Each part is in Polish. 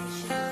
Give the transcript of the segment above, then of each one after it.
你想。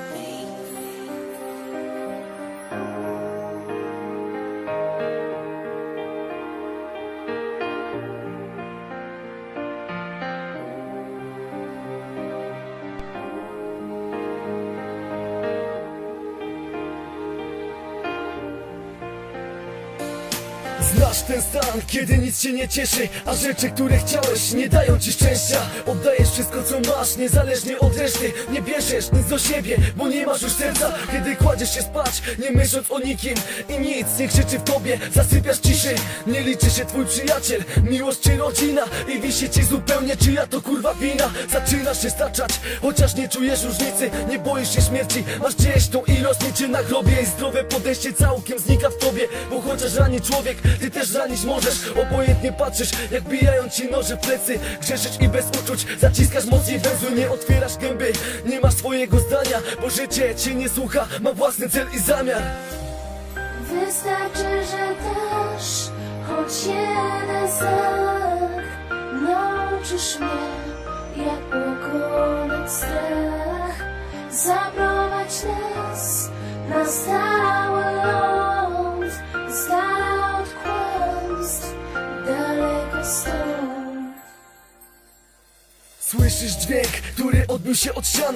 Znasz ten stan, kiedy nic cię nie cieszy A rzeczy, które chciałeś, nie dają ci szczęścia. Oddajesz wszystko co masz, niezależnie od reszty. Nie bierzesz nic do siebie, bo nie masz już serca. Kiedy kładziesz się spać, nie myśląc o nikim I nic nie krzyczy w tobie, zasypiasz ciszy. Nie liczy się twój przyjaciel, miłość czy rodzina. I wisi ci zupełnie czyja to kurwa wina. Zaczynasz się staczać, chociaż nie czujesz różnicy. Nie boisz się śmierci, masz gdzieś tą ilość niczy na grobie. I zdrowe podejście całkiem znika w tobie Bo chociaż rani człowiek, ty też ranić możesz Obojętnie patrzysz, jak bijają ci noże w plecy. Grzeszysz i bez uczuć, zaciskasz mocniej węzły Nie otwierasz gęby, nie masz swojego zdania Bo życie cię nie słucha, ma własny cel i zamiar. Wystarczy, że dasz choć jeden znak. Nauczysz mnie, jak pokonać strach. Zaprowadź nas na stały Słyszysz dźwięk, który odbił się od ścian